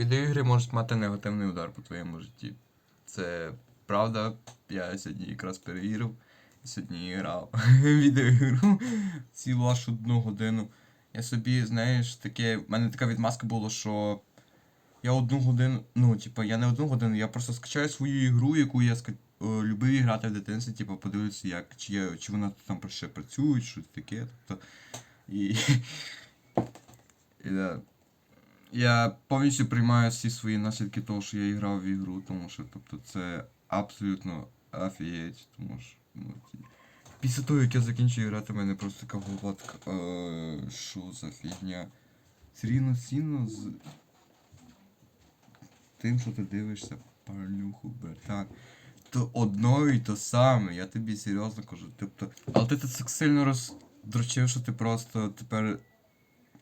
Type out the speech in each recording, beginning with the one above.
Відеоігри можуть мати негативний удар по твоєму житті. Це правда, я сьогодні якраз перевірив. Сьогодні грав відеоігру цілу аж одну годину. Я собі, знаєш, таке. в мене така відмазка була, що я одну годину. Ну, типа, я не одну годину, я просто скачаю свою ігру, яку я ска... е, любив грати в дитинстві, типу, подивлюся, як, чи, я, чи вона там ще працює, щось таке. Тобто. І. і да. Я повністю приймаю всі свої наслідки того, що я грав в ігру, тому що тобто, це абсолютно офігеть, тому що. Ну, Після того, як я закінчую грати, в мене просто така голова така. «Е, Що за фігня? Це рівноцінно з тим, що ти дивишся парнюху, братан. То одно і то саме, я тобі серйозно кажу. Тобто, але ти це так сильно роздрочив, що ти просто тепер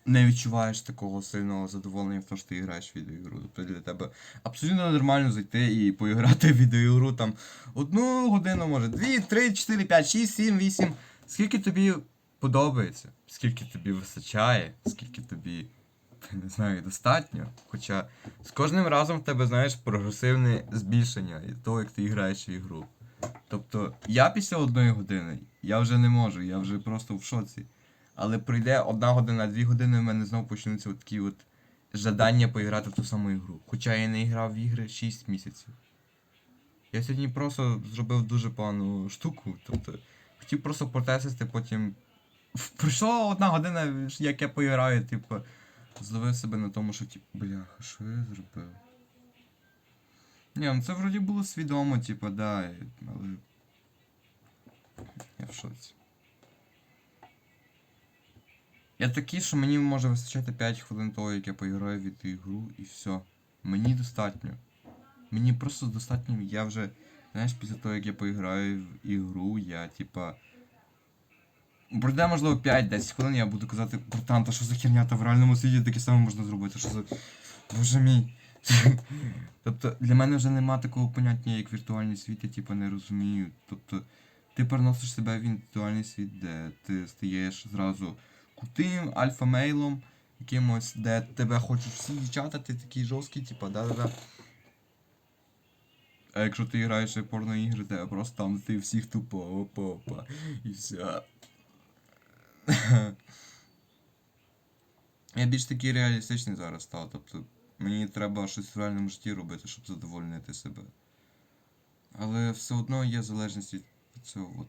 не відчуваєш такого сильного задоволення тому, що ти граєш в відеоігру. Тобто для тебе абсолютно нормально зайти і поіграти в відеоігру там одну годину, може, дві, три, чотири, п'ять, шість, сім, вісім. Скільки тобі подобається, скільки тобі вистачає, скільки тобі, не знаю, достатньо. Хоча з кожним разом в тебе, знаєш, прогресивне збільшення від того, як ти граєш в ігру. Тобто, я після одної години, я вже не можу, я вже просто в шоці. Але пройде одна година, дві години, в мене знову почнуться такі от жадання поіграти в ту саму ігру. Хоча я не грав в ігри 6 місяців. Я сьогодні просто зробив дуже погану штуку. Тобто, хотів просто протестити, потім. Пройшла одна година, як я поіграю, типу, зловив себе на тому, що типу, бляха, що я зробив? Ні, ну це вроді було свідомо, типу, да, але. Я в шоці. Я такий, що мені може вистачати 5 хвилин того, як я поіграю в цю ігру, і все. Мені достатньо. Мені просто достатньо, я вже, знаєш, після того, як я поіграю в ігру, я типа. Пройде, можливо, 5-10 хвилин, я буду казати, братан, та що за херня, та в реальному світі таке саме можна зробити, що за. Боже мій. тобто для мене вже нема такого поняття, як віртуальний світ, я типа не розумію. Тобто, ти переносиш себе в віртуальний світ, де ти стаєш зразу крутим альфа-мейлом, якимось, де тебе хочуть всі дівчата, ти такий жорсткий, типа, да-да-да. А якщо ти граєш в порноігри, тебе просто там ти всіх тупо опа-опа і все. Я більш такий реалістичний зараз став, тобто мені треба щось в реальному житті робити, щоб задовольнити себе. Але все одно є залежність від цього от.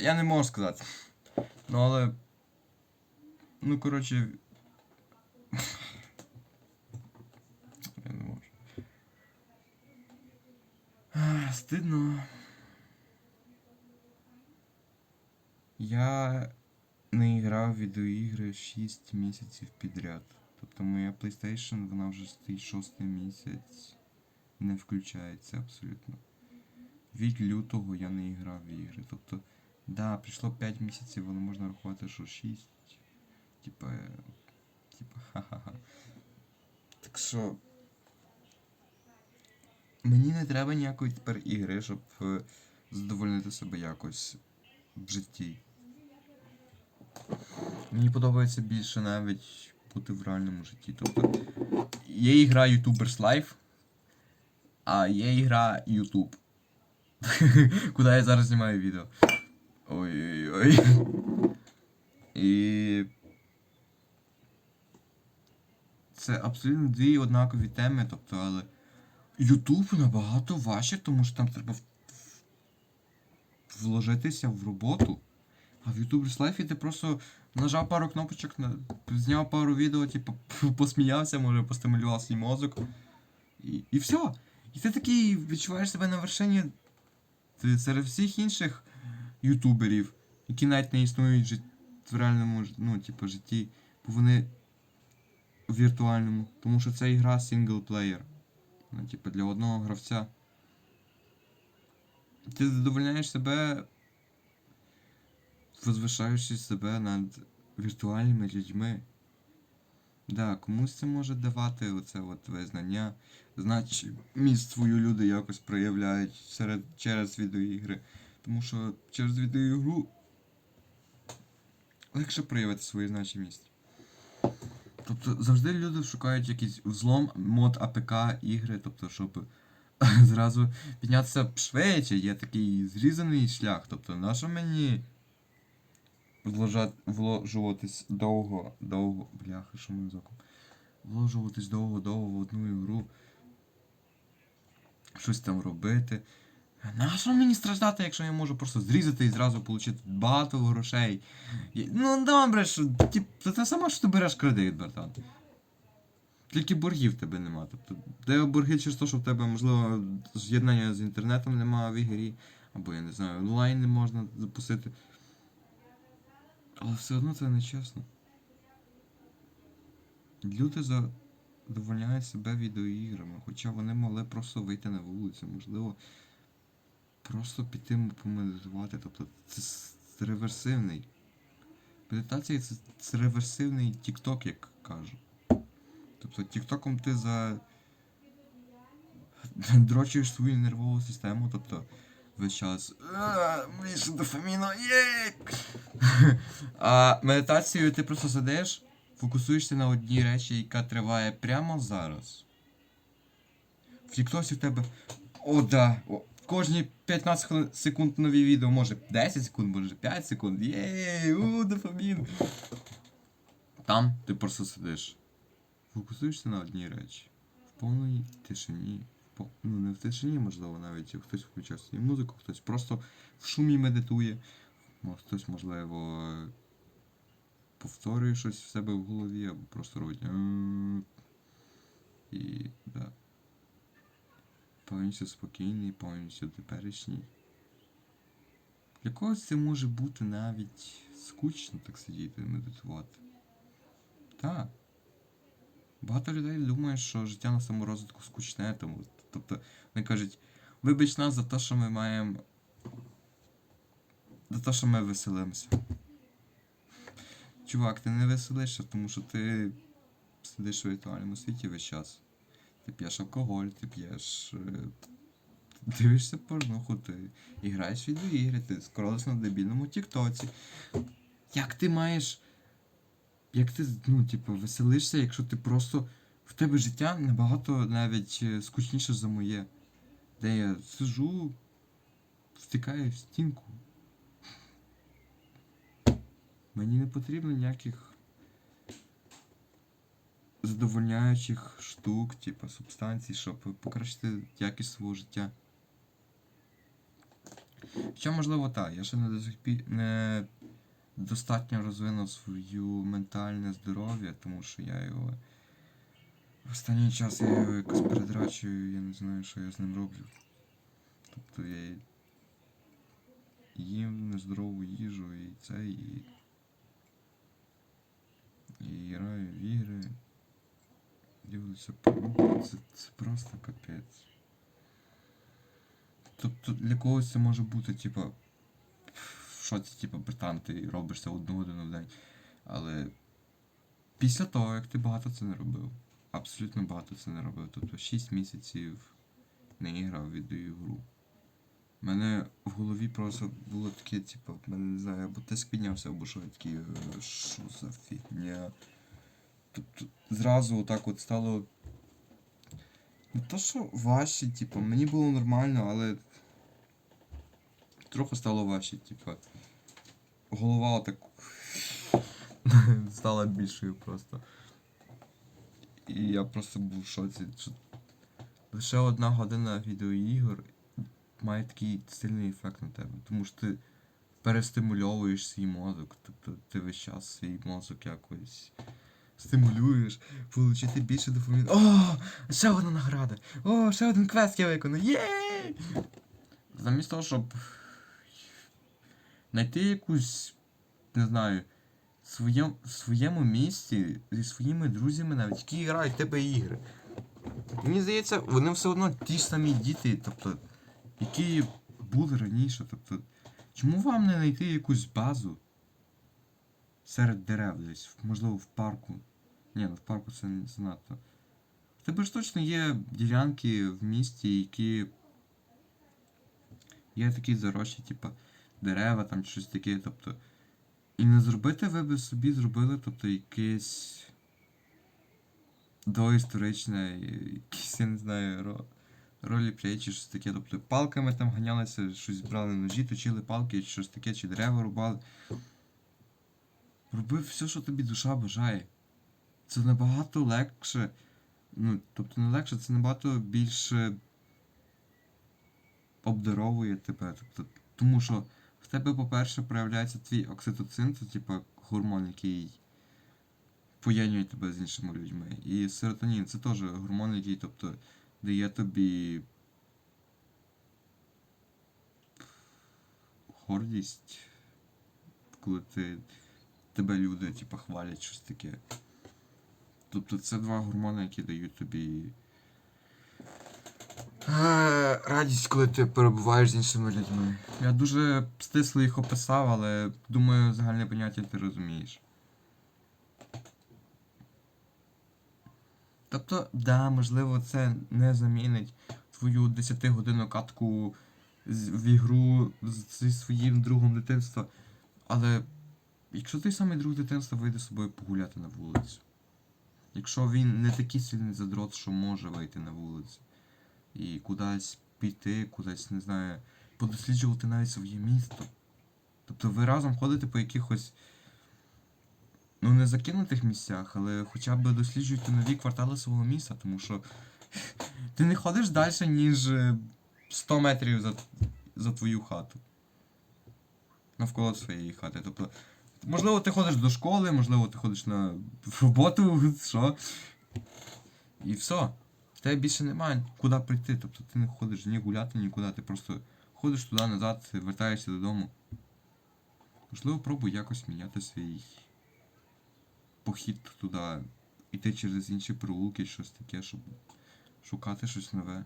Я не можу сказати. Ну але. Ну, коротше. Я не можу. Стидно. Я не грав відеоігри 6 місяців підряд. Тобто моя PlayStation, вона вже стоїть шостий місяць. Не включається абсолютно. Від лютого я не грав в ігри. Тобто, да, прийшло 5 місяців, але можна рахувати, що 6. Типа. Типа, ха-ха-ха. Так що. Мені не треба ніякої тепер ігри, щоб задовольнити себе якось в житті. Мені подобається більше навіть бути в реальному житті. Тобто є ігра YouTubers Life, а є ігра YouTube. Куди я зараз знімаю відео. Ой-ой-ой. І. Це абсолютно дві однакові теми, тобто, але. YouTube набагато важче, тому що там треба вложитися в роботу. А в YouTubers Life ти просто нажав пару кнопочок, зняв пару відео, типу, посміявся, може, постимулював свій мозок. І, і все. І ти такий відчуваєш себе на вершині серед всіх інших ютуберів, які навіть не існують жит... в реальному ну, типу, житті, бо вони в віртуальному. Тому що це ігра синглплеєр. Ну, типу, для одного гравця. Ти задовольняєш себе, возвишаючи себе над віртуальними людьми. Да, комусь це може давати оце от визнання. Значимість свою люди якось проявляють серед, через відеоігри. Тому що через відеоігру легше проявити свою значимість. Тобто завжди люди шукають якийсь взлом, мод АПК, ігри, тобто, щоб зразу піднятися швидше, є такий зрізаний шлях. Тобто, нащо мені вложуватись довго, довго. Бляха, що ми зоком. Вложуватись довго-довго в одну ігру. Щось там робити. Нащо мені страждати, якщо я можу просто зрізати і зразу отримати багато грошей? Ну добре, що це те саме, що ти береш кредит, братан. Тільки боргів тебе нема. Тобто, де борги через те, що в тебе, можливо, з'єднання з інтернетом нема в ігрі, або я не знаю, онлайн не можна запустити. Але все одно це не чесно. Люди задовольняють себе відеоіграми, хоча вони могли просто вийти на вулицю, можливо, просто піти помедитувати. Тобто це це реверсивний. Медитація це, це реверсивний тік-ток, як кажуть. Тобто тік-током ти за. дрочуєш свою нервову систему, тобто весь час. «А, Більше дофаміну, є! А медитацією ти просто сидиш, фокусуєшся на одній речі, яка триває прямо зараз. В Тіктосі в тебе. О, да! Кожні 15 секунд нові відео, може 10 секунд, може 5 секунд. Єй, у, дофамін. Там ти просто сидиш. Фокусуєшся на одній речі. В повній тишині. Ну, не в тишині, можливо, навіть хтось включав свою музику, хтось просто в шумі медитує. Хтось, можливо, повторює щось в себе в голові, або просто робить. І да. Повністю спокійний, повністю теперішній. Для когось це може бути навіть скучно так сидіти і медитувати. Так. Багато людей думає, що життя на саморозвитку скучне, тому. Тобто, вони кажуть, вибач нас за те, що ми маємо. За те, що ми веселимося. Чувак, ти не веселишся, тому що ти сидиш у віртуальному світі весь час. Ти п'єш алкоголь, ти п'єш. е, Дивишся порнуху, ти і граєш відеоігри, ти скролиш на дебільному тіктоці. Як ти маєш. Як ти, ну, типу, веселишся, якщо ти просто. В тебе життя набагато навіть е, скучніше за моє. Де я сижу, втикаю в стінку. Мені не потрібно ніяких задовольняючих штук, типу субстанцій, щоб покращити якість свого життя. Що можливо так, я ще не, не достатньо розвинув свою ментальне здоров'я, тому що я його. В останній час я його якось передрачую, я не знаю, що я з ним роблю. Тобто я їм нездорову їжу і це, і. І граю в ігри. Дивлюся порнуху. Це, це просто капець. Тобто для когось це може бути, типа. Що це, типа, братан, ти робиш це одну годину в день. Але після того, як ти багато це не робив, абсолютно багато це не робив. Тобто 6 місяців не грав відеоігру. У мене в голові просто було таке, типу, мене не знаю, або тиск піднявся, або що я такий, «Е, що за фігня. Тобто зразу отак от стало. Не то, що важче, типу, мені було нормально, але трохи стало важче, типу. Голова отак стала більшою просто. І я просто був в шоці. Лише одна година відеоігор має такий сильний ефект на тебе, тому що ти перестимульовуєш свій мозок, тобто ти весь час свій мозок якось стимулюєш, получити більше дофаміну. О, ще одна награда! О, ще один квест я виконую! Єй! Замість того, щоб знайти якусь, не знаю, своєм, в своєму місці зі своїми друзями навіть, які грають в тебе ігри. Мені здається, вони все одно ті ж самі діти, тобто, які були раніше. Тобто, чому вам не знайти якусь базу серед дерев десь, можливо, в парку? Ні, ну в парку це не занадто. В тебе ж точно є ділянки в місті, які є такі зарощі, типа дерева там щось таке, тобто. І не зробити ви би собі зробили, тобто якесь доісторичне, якісь, я не знаю, ро... ролі чи щось таке. Тобто палками там ганялися, щось брали ножі, точили палки, щось таке, чи дерева рубали. Роби все, що тобі душа бажає. Це набагато легше. Ну, тобто не легше, це набагато більше обдаровує тебе. Тобто, тому що в тебе, по-перше, проявляється твій окситоцин, це типа гормон, який поєднує тебе з іншими людьми. І серотонін це теж гормон, який, тобто, дає тобі гордість, коли ти, тебе люди типа, хвалять щось таке. Тобто це два гормони, які дають тобі. е, Радість, коли ти перебуваєш з іншими людьми. Я дуже стисло їх описав, але думаю, загальне поняття ти розумієш. Тобто, да, можливо, це не замінить твою 10-годинну катку в ігру зі своїм другом дитинства. Але якщо той самий друг дитинства вийде з собою погуляти на вулицю. Якщо він не такий сильний задрот, що може вийти на вулицю. І кудись піти, кудись, не знаю, подосліджувати навіть своє місто. Тобто ви разом ходите по якихось. Ну, не закинутих місцях, але хоча б досліджуйте нові квартали свого міста, тому що ти не ходиш далі, ніж е, 100 метрів за, за твою хату. Навколо своєї хати. Тобто, можливо, ти ходиш до школи, можливо, ти ходиш на роботу, що. І все. Тебе більше немає куди прийти. Тобто ти не ходиш ні гуляти, нікуди, ти просто ходиш туди назад, вертаєшся додому. Можливо, пробуй якось міняти свій похід туди, іти через інші прогулки, щось таке, щоб шукати щось нове.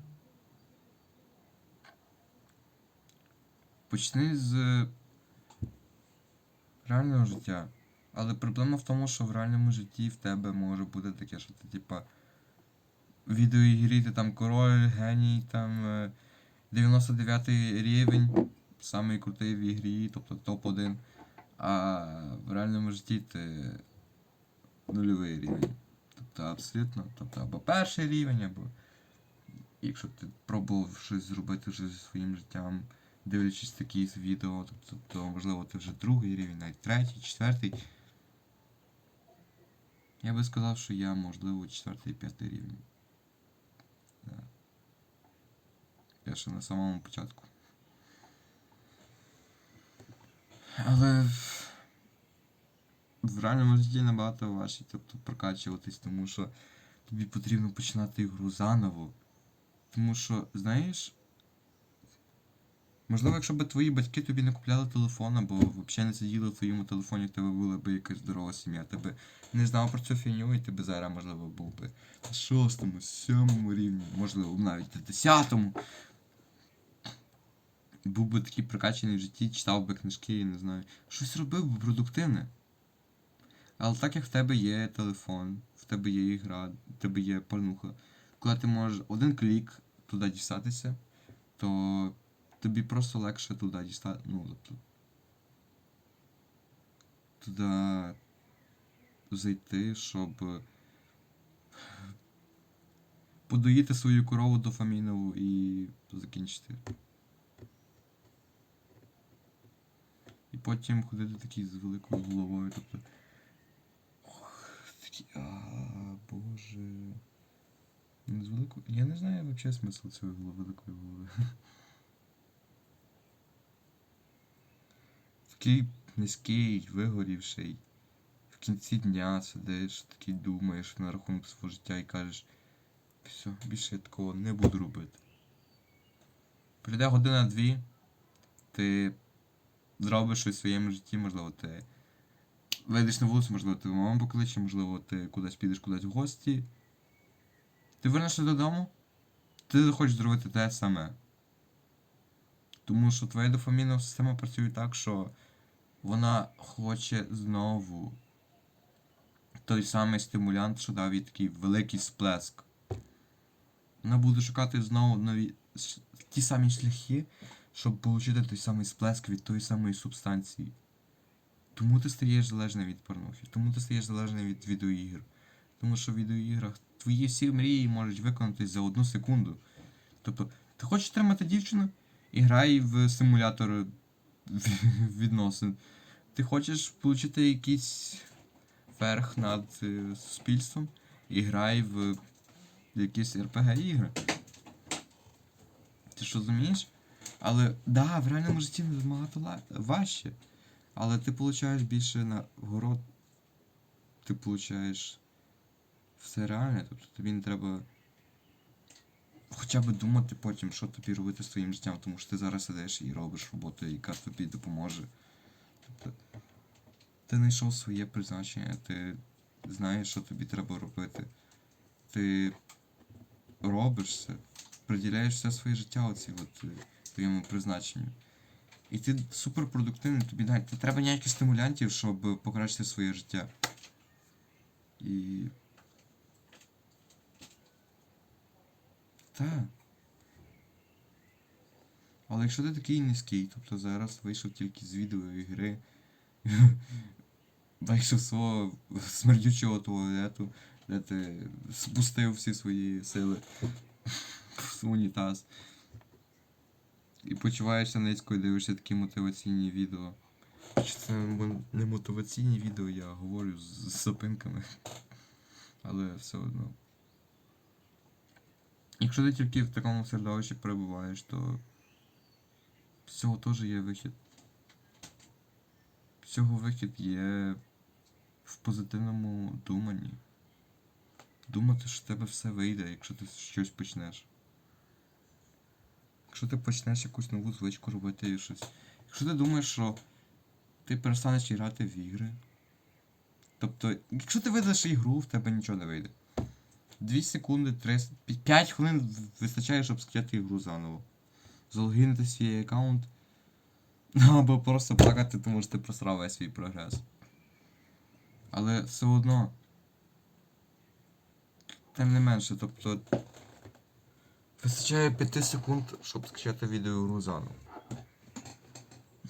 Почни з реального життя. Але проблема в тому, що в реальному житті в тебе може бути таке, що ти типа відеоігрі ти там король, геній, там е, 99 рівень, самий крутий в ігрі, тобто топ-1. А в реальному житті ти нульовий рівень. Тобто абсолютно. Тобто або перший рівень, або якщо ти пробував щось зробити вже зі своїм життям, дивлячись такі відео, тобто, то можливо ти вже другий рівень, навіть третій, четвертий. Я би сказав, що я, можливо, четвертий, п'ятий рівень. Да. Я ще на самому початку. Але в- в реальному житті набагато важче, тобто прокачуватись, тому що тобі потрібно починати ігру заново. Тому що, знаєш, можливо, якщо б твої батьки тобі не купляли телефон, або взагалі не сиділи в твоєму телефоні, в тебе була б якась здорова сім'я, ти би не знав про цю фігню, і ти би зараз, можливо, був би на шостому, сьомому рівні, можливо, навіть на десятому. Був би такий прокачаний в житті, читав би книжки, не знаю. Щось робив би продуктивне. Але так як в тебе є телефон, в тебе є ігра, в тебе є порнуха, коли ти можеш один клік туди дістатися, то тобі просто легше туди дістати. Ну, тобто. Туди зайти, щоб подоїти свою корову дофамінову і закінчити. І потім ходити такий з великою головою, тобто. Ох, такий. А, боже. Ну, з великою. Я не знаю взагалі смисл цієї великої голови. Такий низький, вигорівший. В кінці дня сидиш, такий думаєш на рахунок свого життя і кажеш, все, більше я такого не буду робити. Прийде година-дві, ти зробиш щось в своєму житті, можливо, ти вийдеш на вулицю, можливо, ти маму покличе, можливо, ти кудись підеш кудись в гості. Ти вернешся додому, ти захочеш зробити те саме. Тому що твоя дофамінова система працює так, що вона хоче знову той самий стимулянт, що дав їй такий великий сплеск. Вона буде шукати знову нові ті самі шляхи, щоб отримати той самий сплеск від тої самої субстанції. Тому ти стаєш залежний від порнухи, тому ти стаєш залежний від відеоігр. Тому що в відеоіграх твої всі мрії можуть виконатись за одну секунду. Тобто, ти хочеш отримати дівчину і грай в симулятор відносин. Ти хочеш отримати якийсь верх над е, суспільством і грай в якісь RPG ігри. Ти ж розумієш? Але да, в реальному житті набагато важче. Але ти получаєш більше нагород. Ти получаєш все реальне, тобто тобі не треба хоча б думати потім, що тобі робити з своїм життям, тому що ти зараз сидиш і робиш роботу, яка тобі допоможе. Тобто, ти знайшов своє призначення, ти знаєш, що тобі треба робити. Ти робиш це, приділяєш все своє життя оці от, е, твоєму призначенню. І ти суперпродуктивний, тобі навіть треба ніяких стимулянтів, щоб покращити своє життя. І. Так. Але якщо ти такий низький, тобто зараз вийшов тільки з відеоігри, вийшов з свого смердючого туалету, де ти спустив всі свої сили в унітаз. І почуваєшся низько і дивишся такі мотиваційні відео. Чи це не мотиваційні відео, я говорю з, зупинками. Але все одно. Якщо ти тільки в такому середовищі перебуваєш, то з цього теж є вихід. З цього вихід є в позитивному думанні. Думати, що в тебе все вийде, якщо ти щось почнеш. Якщо ти почнеш якусь нову звичку робити і щось. Якщо ти думаєш, що ти перестанеш грати в ігри. Тобто, якщо ти видаш ігру, в тебе нічого не вийде. 2 секунди, 3, 5 хвилин вистачає, щоб скачати ігру заново. Залогінити свій аккаунт. Або просто плакати, тому що ти просрав весь свій прогрес. Але все одно. Тим не менше, тобто. Вистачає 5 секунд, щоб скачати відеоігру заново.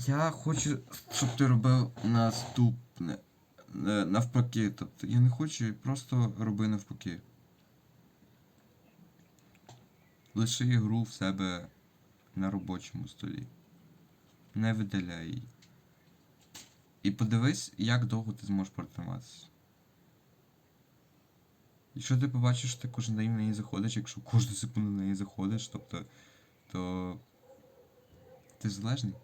Я хочу, щоб ти робив наступне. Е, Навпаки. Тобто я не хочу, просто роби навпаки. Лиши ігру в себе на робочому столі. Не видаляй її. І подивись, як довго ти зможеш протриматися. Якщо ти побачиш, що ти кожен день в неї заходиш, якщо кожну секунду в неї заходиш, тобто, то ти залежний.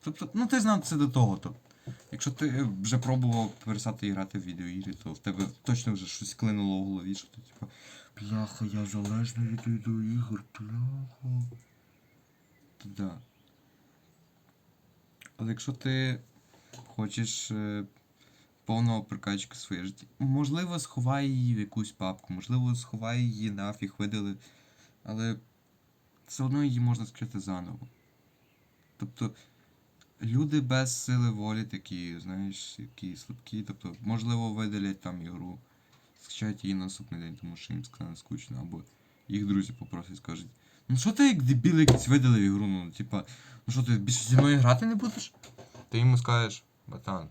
Тобто, ну ти знав це до того. Тобто, якщо ти вже пробував перестати грати в відеоігри, то в тебе точно вже щось клинуло в голові, що ти типу, бляха, я залежний від відеоігр, бляха. Да. Але якщо ти хочеш е, повного прокачки своє життя, можливо, сховай її в якусь папку, можливо, сховай її нафіг, видали, але все одно її можна скрити заново. Тобто люди без сили волі такі, знаєш, які слабкі, тобто, можливо, видалять там ігру, скачають її на наступний день, тому що їм стане скучно, або їх друзі попросять, скажуть, ну що ти як дебіл якийсь видалив ігру, ну типа, ну що ти більше зі мною грати не будеш? Ти йому скажеш, батан.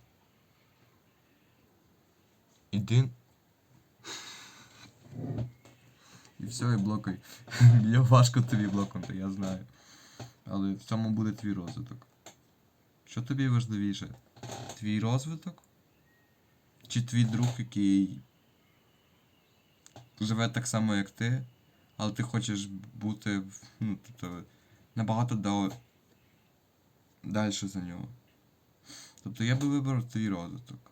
Іди. І все, і блокай. Я важко тобі блокнути, я знаю. Але в цьому буде твій розвиток. Що тобі важливіше? Твій розвиток? Чи твій друг, який живе так само, як ти, але ти хочеш бути ну, тобто, набагато до... далі за нього. Тобто я би вибрав твій розвиток.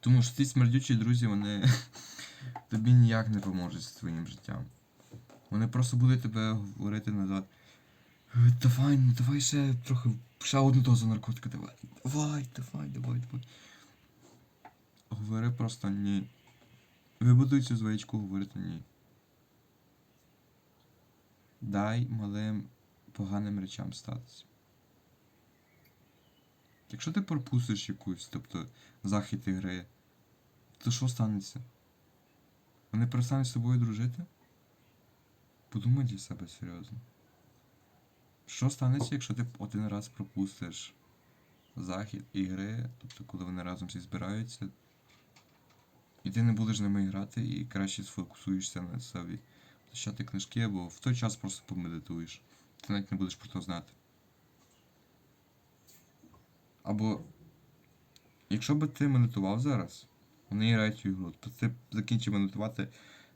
Тому що ці смердючі друзі, вони тобі ніяк не поможуть з твоїм життям. Вони просто будуть тебе говорити назад. «Е, Давай, ну давай ще трохи, ще одну дозу наркотика, давай. Давай, давай, давай, давай. Говори просто ні. Вибудуй цю звичку, говорити ні. Дай малим поганим речам статися. Якщо ти пропустиш якусь, тобто захід ігри, то що станеться? Вони перестануть з тобою дружити? Подумай для себе серйозно. Що станеться, якщо ти один раз пропустиш захід ігри, тобто коли вони разом всі збираються, І ти не будеш з ними грати, і краще сфокусуєшся на собі. Читати книжки або в той час просто помедитуєш. Ти навіть не будеш про то знати. Або якщо би ти медитував зараз, вони грають в ігру, то ти закінчив медитувати,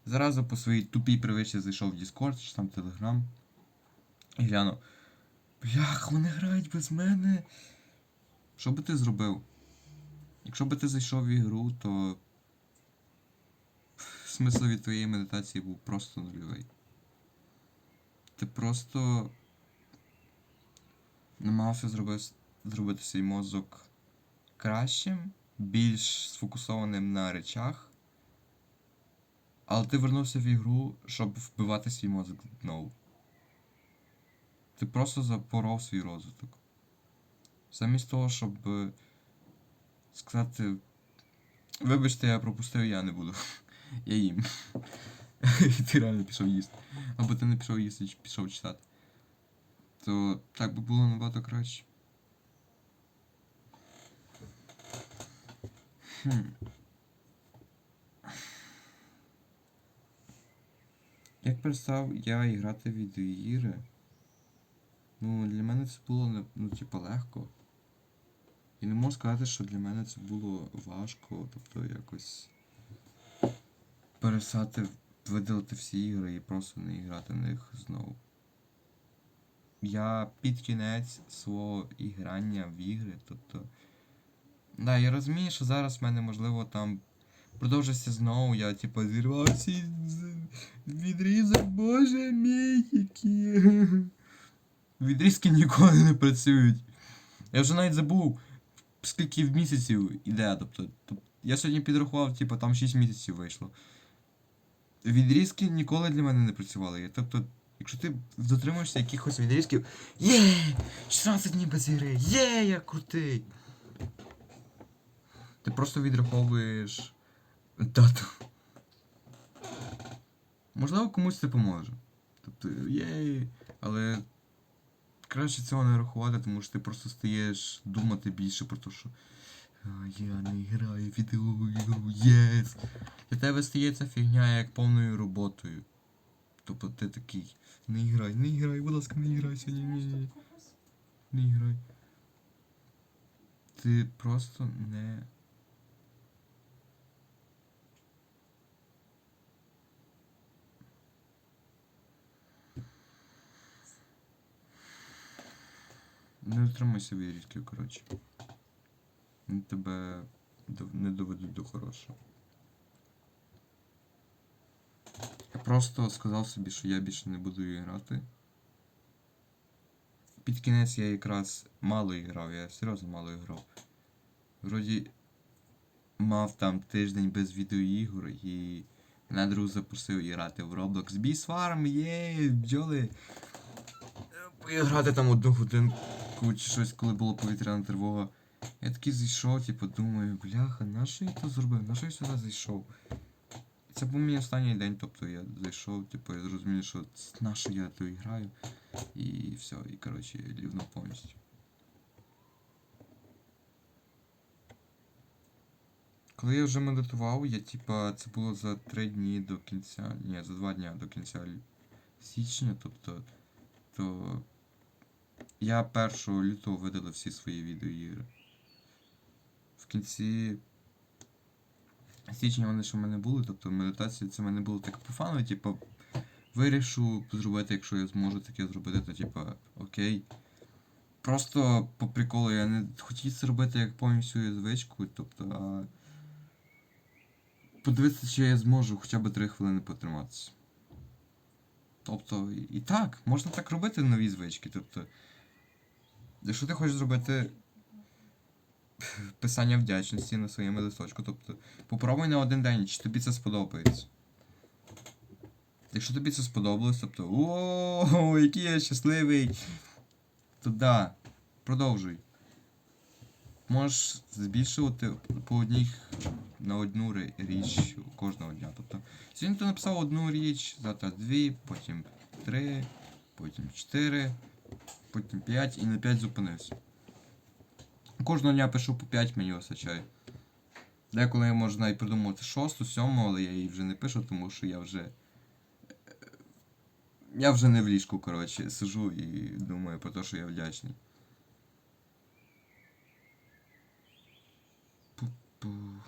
зразу по своїй тупій привичці зайшов в Discord чи там Telegram і глянув. Блях, вони грають без мене. Що би ти зробив? Якщо би ти зайшов в ігру, то смисл від твоєї медитації був просто нульовий. Ти просто намагався зробити, зробити свій мозок кращим, більш сфокусованим на речах. Але ти вернувся в ігру, щоб вбивати свій мозок знову. Ти просто запоров свій розвиток. Замість того, щоб е, сказати. Вибачте, я пропустив, я не буду. Я їм. І ти реально пішов їсти. Або ти не пішов їсти, пішов читати. То так би було набагато краще. Хм. Як перестав я грати в відеоігри, ну для мене це було ну, типу, легко. І не можу сказати, що для мене це було важко, тобто якось перестати видалити всі ігри і просто не грати в них знову. Я під кінець свого іграння в ігри, тобто. Да, я розумію, що зараз в мене можливо там продовжиться знову, я типу зірвався із відрізок, боже мій, які. Відрізки ніколи не працюють. Я вже навіть забув, скільки в місяців іде. Тобто, тоб- я сьогодні підрахував, типу, там 6 місяців вийшло. Відрізки ніколи для мене не працювали. Тобто, якщо ти дотримуєшся якихось відрізків. Є! 16 днів без ігри! Є, я крутий! Ти просто відраховуєш дату. Можливо, комусь це поможе. Тобто, єй, але краще цього не рахувати, тому що ти просто стаєш думати більше про те, що я не граю в відеоігру, єс. Для тебе стає ця фігня як повною роботою. Тобто ти такий, не грай, не грай, будь ласка, не грай сьогодні, ні, ні, не грай. Ти просто не. Не дотримуйся відрізків, коротше. Вони тебе не доведуть до хорошого. Я просто сказав собі, що я більше не буду її грати. Під кінець я якраз мало і грав, я серйозно мало і грав. Вроді мав там тиждень без відеоігор і мене друг запросив грати в Roblox Beast Farm, є, бджоли. Поіграти там одну годинку чи щось, коли була повітряна тривога. Я такий зайшов, типу, думаю, бляха, на що я то зробив? На що я сюди зайшов? Це був мій останній день, тобто я зайшов, типу, я зрозумів, що на що я то граю. І все, і коротше, лівно повністю. Коли я вже медитував, я типа це було за три дні до кінця. Ні, за два дні до кінця січня, тобто, то я 1 лютого видалив всі свої відеоігри. В кінці січня вони ще в мене були, тобто медитації це в мене було так по фану, типу, вирішу зробити, якщо я зможу таке зробити, то типа окей. Просто по приколу я не хотів це робити як повністю звичку, тобто, а подивитися, чи я зможу хоча б 3 хвилини потриматися. Тобто, і так, можна так робити нові звички. Тобто, якщо ти хочеш зробити писання вдячності на своєму листочку, тобто попробуй на один день, чи тобі це сподобається. Якщо тобі це сподобалось, тобто о, який я щасливий, то да, продовжуй. Можеш збільшувати по одній на одну річ кожного дня. Тобто, сьогодні ти написав одну річ, завтра дві, потім три, потім чотири, потім п'ять і на п'ять зупинився. Кожного дня пишу по 5, мені вистачає. Деколи я можу навіть придумати шосту, сьому, але я її вже не пишу, тому що я вже. Я вже не в ліжку, коротше, сижу і думаю про те, що я вдячний. Пу-пу.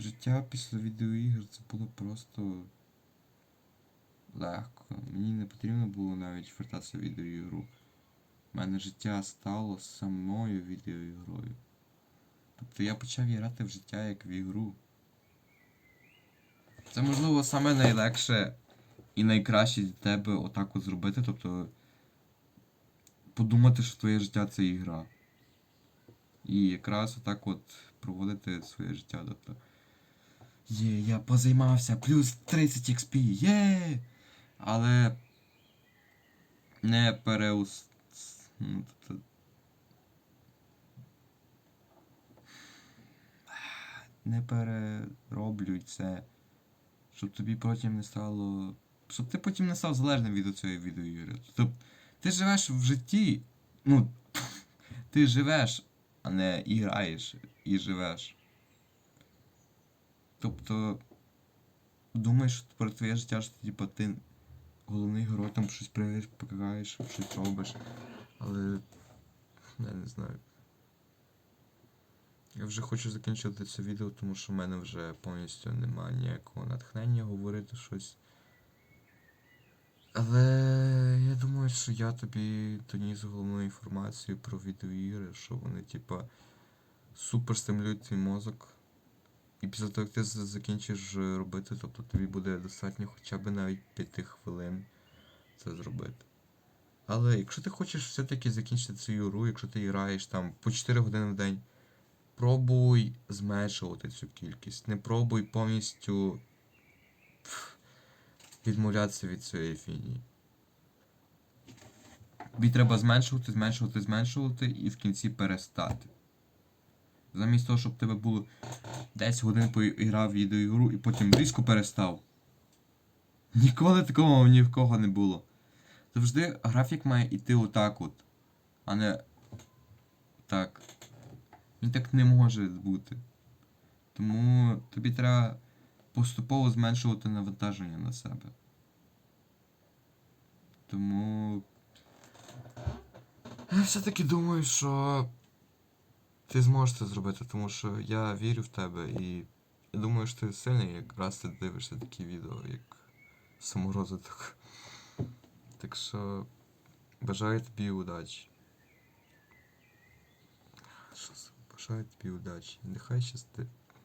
Життя після відеоігр це було просто легко. Мені не потрібно було навіть вертатися в відеоігру. У мене життя стало самою відеоігрою. Тобто я почав грати в життя як в ігру. Це можливо саме найлегше і найкраще для тебе отак от зробити, тобто подумати, що твоє життя це ігра. І якраз отак от проводити своє життя. Тобто. Є, я позаймався, плюс 30 XP, є! Але не переус... Не перероблюй це. Щоб тобі потім не стало. Щоб ти потім не став залежним від цієї відеоігри. Тобто ти живеш в житті. Ну. Ти живеш, а не і граєш, і живеш. Тобто. Думаєш про твоє життя, що типу, ти головний герой, там щось пригаєш, покагаєш, щось робиш. Але. Я не знаю. Я вже хочу закінчити це відео, тому що в мене вже повністю немає ніякого натхнення говорити щось. Але я думаю, що я тобі доніс головну інформацію про відеоігри, що вони, типа, супер стимулюють твій мозок. І після того, як ти закінчиш е, робити, тобто тобі буде достатньо хоча б навіть 5 хвилин це зробити. Але якщо ти хочеш все-таки закінчити цю ігру, якщо ти граєш там по 4 години в день, пробуй зменшувати цю кількість. Не пробуй повністю відмовлятися від цієї фігні. Тобі треба зменшувати, зменшувати, зменшувати і в кінці перестати. Замість того, щоб тебе було 10 годин поіграв відеоігру і потім різко перестав. Ніколи такого ні в кого не було. Завжди графік має йти отак от, а не так. Він так не може бути. Тому тобі треба поступово зменшувати навантаження на себе. Тому. Я все-таки думаю, що ти зможеш це зробити, тому що я вірю в тебе і думаю, що ти сильний, якраз ти дивишся такі відео, як саморозвиток. Так що бажаю тобі удачі. Що? Бажаю тобі удачі. Нехай щастить.